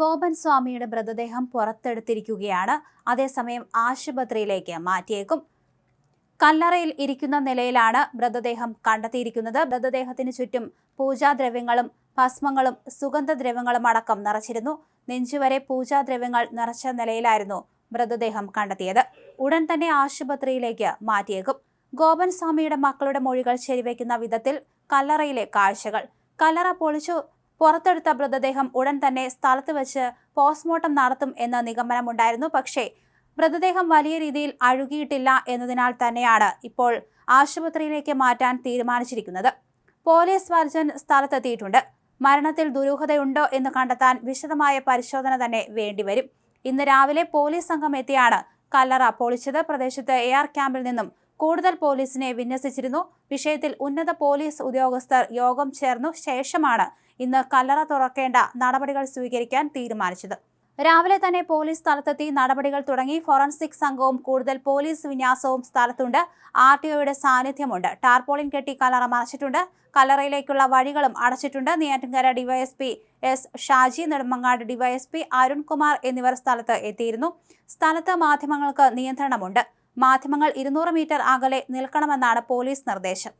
ഗോപൻ സ്വാമിയുടെ മൃതദേഹം പുറത്തെടുത്തിരിക്കുകയാണ്. അതേസമയം ആശുപത്രിയിലേക്ക് മാറ്റിയേക്കും. കല്ലറയിൽ ഇരിക്കുന്ന നിലയിലാണ് മൃതദേഹം കണ്ടെത്തിയിരിക്കുന്നത്. മൃതദേഹത്തിന് ചുറ്റും പൂജാദ്രവ്യങ്ങളും ഭസ്മങ്ങളും സുഗന്ധദ്രവ്യങ്ങളും അടക്കം നിറച്ചിരുന്നു. നെഞ്ചുവരെ പൂജാദ്രവ്യങ്ങൾ നിറച്ച നിലയിലായിരുന്നു മൃതദേഹം കണ്ടെത്തിയത്. ഉടൻ തന്നെ ആശുപത്രിയിലേക്ക് മാറ്റിയേക്കും. ഗോപൻ സ്വാമിയുടെ മക്കളുടെ മൊഴികൾ ശരിവയ്ക്കുന്ന വിധത്തിൽ കല്ലറയിലെ കാഴ്ചകൾ. കല്ലറ പൊളിച്ചു പുറത്തെടുത്ത മൃതദേഹം ഉടൻ തന്നെ സ്ഥലത്ത് വെച്ച് പോസ്റ്റ്മോർട്ടം നടത്തും എന്ന നിഗമനമുണ്ടായിരുന്നു. പക്ഷേ മൃതദേഹം വലിയ രീതിയിൽ അഴുകിയിട്ടില്ല എന്നതിനാൽ തന്നെയാണ് ഇപ്പോൾ ആശുപത്രിയിലേക്ക് മാറ്റാൻ തീരുമാനിച്ചിരിക്കുന്നത്. പോലീസ് സർജൻ സ്ഥലത്തെത്തിയിട്ടുണ്ട്. മരണത്തിൽ ദുരൂഹതയുണ്ടോ എന്ന് കണ്ടെത്താൻ വിശദമായ പരിശോധന തന്നെ വേണ്ടിവരും. ഇന്ന് രാവിലെ പോലീസ് സംഘം എത്തിയാണ് കല്ലറ പൊളിച്ചത്. പ്രദേശത്ത് എ ആർ ക്യാമ്പിൽ നിന്നും കൂടുതൽ പോലീസിനെ വിന്യസിച്ചിരുന്നു. വിഷയത്തിൽ ഉന്നത പോലീസ് ഉദ്യോഗസ്ഥർ യോഗം ചേർന്നു. ശേഷമാണ് ഇന്ന് കല്ലറ തുറക്കേണ്ട നടപടികൾ സ്വീകരിക്കാൻ തീരുമാനിച്ചത്. രാവിലെ തന്നെ പോലീസ് സ്ഥലത്തെത്തി നടപടികൾ തുടങ്ങി. ഫോറൻസിക് സംഘവും കൂടുതൽ പോലീസ് വിന്യാസവും സ്ഥലത്തുണ്ട്. ആർ ടി ഒയുടെ സാന്നിധ്യമുണ്ട്. ടാർപോളിൻ കെട്ടി കല്ലറ മറച്ചിട്ടുണ്ട്. കല്ലറയിലേക്കുള്ള വഴികളും അടച്ചിട്ടുണ്ട്. Neyyattinkara DYSP S Shaji Nedumangad DYSP Arunkumar എന്നിവർ സ്ഥലത്ത് എത്തിയിരുന്നു. സ്ഥലത്ത് മാധ്യമങ്ങൾക്ക് നിയന്ത്രണമുണ്ട്. മാധ്യമങ്ങൾ ഇരുന്നൂറ് മീറ്റർ അകലെ നിൽക്കണമെന്നാണ് പോലീസ് നിർദ്ദേശം.